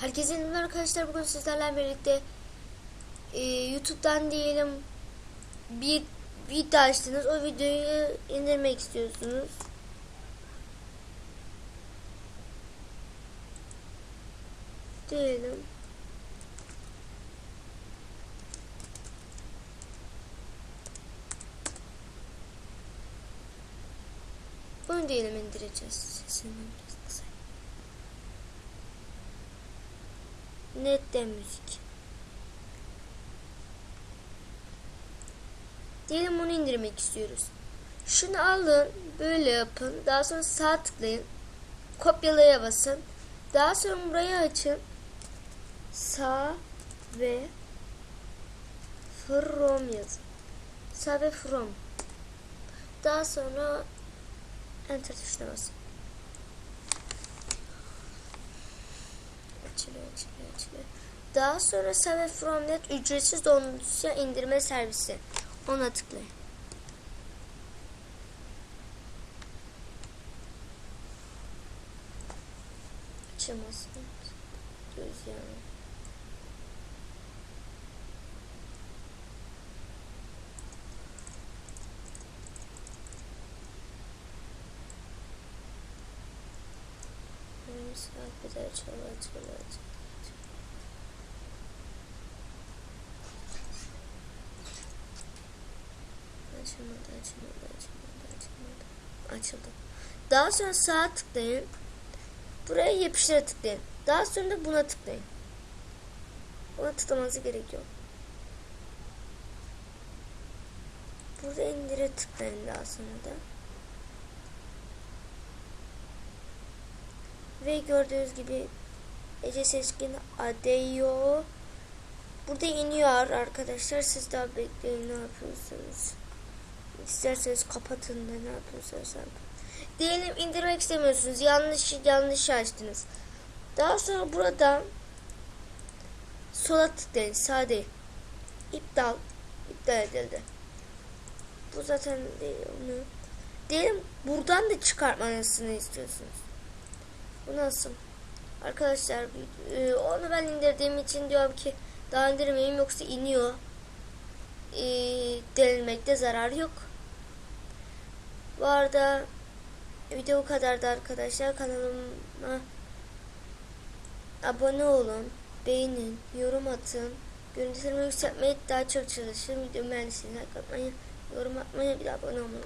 Herkese merhaba arkadaşlar. Bugün sizlerle birlikte e, YouTube'dan diyelim bir video açtınız. O videoyu indirmek istiyorsunuz. Diyelim. Bunu diyelim indireceğiz. Sesini kısayım. Nette müzik. Diyelim bunu indirmek istiyoruz. Şunu alın, böyle yapın. Daha sonra sağ tıklayın. Kopyalaya basın. Daha sonra burayı açın. Sağ ve from yazın. Sağ ve from. Daha sonra enter tuşuna basın. Açılıyor, açılıyor, açılıyor. Daha sonra sağ ve from net ücretsiz dosya indirme servisi. Ona tıklayın. Açılmasın. Düz yani. Açılıyor, açılıyor. Açılmadı, açılmadı, açılmadı, açılmadı. Açıldı. Daha sonra sağa tıklayın. Buraya yapıştıra tıklayın. Daha sonra da buna tıklayın. Buna tıklamanıza gerek. Burada indire tıklayın daha sonra da. Ve gördüğünüz gibi Ece Seçkin Adeyo Burada iniyor arkadaşlar. Siz daha bekleyin ne yapıyorsunuz. İsterseniz kapatın da ne yapıyorsanız yapın. Diyelim indirmek istemiyorsunuz. Yanlış yanlış açtınız. Daha sonra buradan sola tıklayın. Sağ değil. İptal. İptal edildi. Bu zaten değil onu. Diyelim buradan da çıkartmanızını istiyorsunuz. Bu nasıl? Arkadaşlar e, onu ben indirdiğim için diyorum ki daha indirmeyeyim yoksa iniyor. E, zarar yok. Bu arada video kadardı arkadaşlar. Kanalıma abone olun, beğenin, yorum atın. Görüntülerimi yükseltmeye daha çok çalışın. Video beğendiyseniz like atmayı, yorum atmayı, bir de abone olmayı.